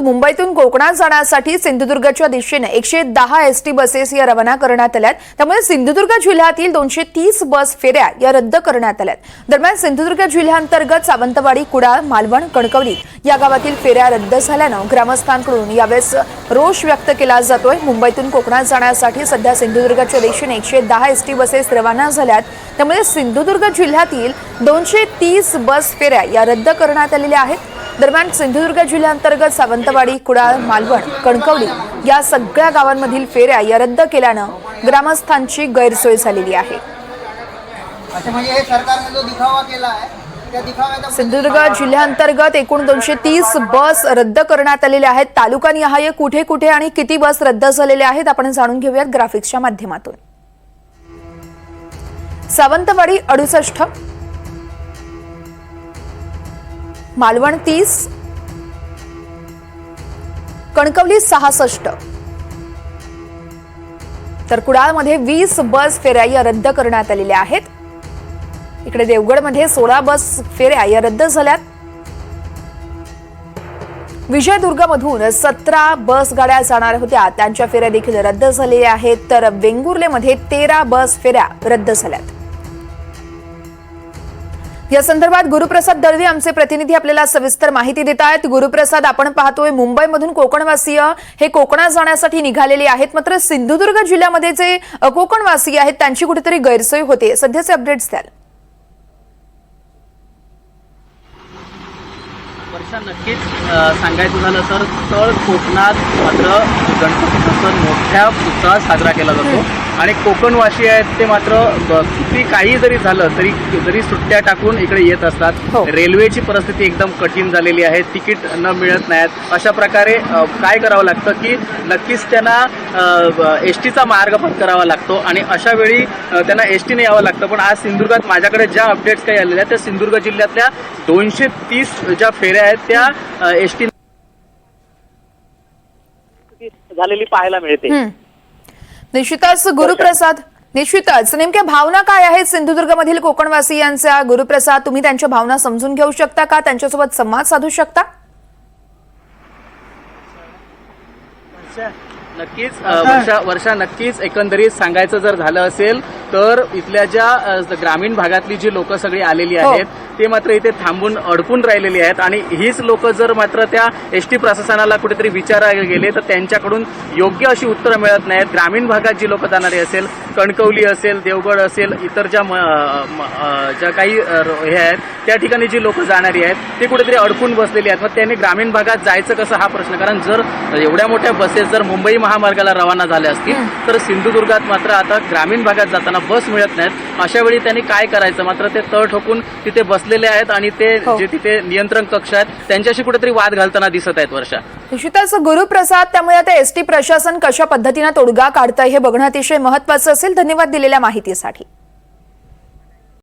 मुंबईतून कोकणात जाण्यासाठी सिंधुदुर्गच्या दिशेने एकशे दहा एस टी बसेस या रवाना करण्यात आल्यात. त्यामुळे सिंधुदुर्ग जिल्ह्यातील दोनशे तीस बस फेऱ्या या रद्द करण्यात आल्यात. दरम्यान सिंधुदुर्ग जिल्ह्याअंतर्गत सावंतवाडी कुडाळ मालवण कणकवली या गावातील फेऱ्या रद्द झाल्यानं ग्रामस्थांकडून यावेळेस रोष व्यक्त केला जातोय. मुंबईतून कोकणात जाण्यासाठी सध्या सिंधुदुर्गच्या दिशेने एकशे दहा एस टी बसेस रवाना झाल्यात. त्यामुळे सिंधुदुर्ग जिल्ह्यातील दोनशे तीस बस फेऱ्या या रद्द करण्यात आलेल्या आहेत. दरम्यान सिंधुदुर्ग जिल्ह्यांतर्गत सावंतवाडी कुडाळ मालवण कणकवली या सगळ्या गावांमधील फेऱ्या या रद्द केल्यानं ग्रामस्थांची गैरसोय झालेली आहे. म्हणजे सिंधुदुर्ग जिल्ह्यांतर्गत एकूण दोनशे तीस बस रद्द करण्यात आलेल्या आहेत. तालुकानिहाय कुठे कुठे आणि किती बस रद्द झालेल्या आहेत आपण जाणून घेऊयात ग्राफिक्सच्या माध्यमातून. सावंतवाडी अडुसष्ट मालवण तीस कणकवली सहासष्ट. तर कुडाळमध्ये वीस बस फेऱ्या या रद्द करण्यात आलेल्या आहेत. इकडे देवगडमध्ये सोळा बस फेऱ्या या रद्द झाल्यात. विजयदुर्गमधून सतरा बस गाड्या जाणार होत्या. त्यांच्या फेऱ्या देखील रद्द झालेल्या आहेत. तर वेंगुर्लेमध्ये तेरा बस फेऱ्या रद्द झाल्यात. या संदर्भात गुरुप्रसाद दळवी आमचे प्रतिनिधी आपल्याला सविस्तर माहिती देत आहेत. गुरुप्रसाद आपण पाहतोय मुंबईमधून कोकणवासीय हे कोकणात जाण्यासाठी निघालेले आहेत. मात्र सिंधुदुर्ग जिल्ह्यामध्ये जे कोकणवासी कोकणवासीय आहेत त्यांची कुठेतरी गैरसोय होते. सध्याचे अपडेट्स द्याल. वर्षा नक्कीच सांगायचं झालं तर तळ कोकणात मात्र गणपतीचा सण मोठ्या उत्साहात साजरा केला जातो. आणि कोकणवासी आहेत ते मात्र किती काही जरी झालं तरी जरी सुट्ट्या टाकून इकडे येत असतात हो. रेल्वेची परिस्थिती एकदम कठीण झालेली आहे तिकीट न मिळत नाहीत अशा प्रकारे काय करावं लागतं की नक्कीच त्यांना एस टीचा मार्ग पत्करावा लागतो आणि अशा वेळी त्यांना एस टीने यावं लागतं पण आज सिंधुदुर्गात माझ्याकडे ज्या अपडेट्स काही आलेल्या आहेत त्या सिंधुदुर्ग जिल्ह्यातल्या दोनशे तीस ज्या फेऱ्या आहेत त्या एस टी झालेली पाहायला मिळते. निश्चितच गुरुप्रसाद निश्चितच. नेमक्या भावना काय आहेत सिंधुदुर्गमधील कोकणवासियांच्या? गुरुप्रसाद तुम्ही त्यांच्या भावना समजून घेऊ शकता का? त्यांच्यासोबत संवाद साधू शकता? नक्कीच वर्षा वर्षा नक्कीच एकंदरीत सांगायचं जर झालं असेल तर इथल्या ज्या ग्रामीण भागातली जी लोक सगळी आलेली हो. आहेत ते मात्र इथे थांबून अडकून राहिलेली आहेत आणि हीच लोक जर मात्र त्या एस टी प्रशासनाला कुठेतरी विचारायला गेले तर त्यांच्याकडून योग्य अशी उत्तरं मिळत नाहीत ग्रामीण भागात जी लोक जाणारी असेल कणकवली असेल देवगड असेल इतर ज्या ज्या काही हे आहेत त्या ठिकाणी जी लोक जाणारी आहेत ते कुठेतरी अडकून बसलेली आहेत. मग त्यांनी ग्रामीण भागात जायचं कसं हा प्रश्न? कारण जर एवढ्या मोठ्या बसेस जर मुंबई महामार्गाला रवाना झाल्या असतील तर सिंधुदुर्गात मात्र आता ग्रामीण भागात जाताना बस मिळत नाहीत. अशा वेळी त्यांनी काय करायचं? मात्र ते तळ ठोकून तिथे बसलेले आहेत आणि ते हो. जे तिथे नियंत्रण कक्ष आहेत त्यांच्याशी कुठेतरी वाद घालताना दिसत आहेत वर्षा. निश्चितच गुरुप्रसाद त्यामुळे आता एसटी प्रशासन कशा पद्धतीनं तोडगा काढतंय हे बघणं अतिशय महत्वाचं असेल. धन्यवाद दिलेल्या माहितीसाठी.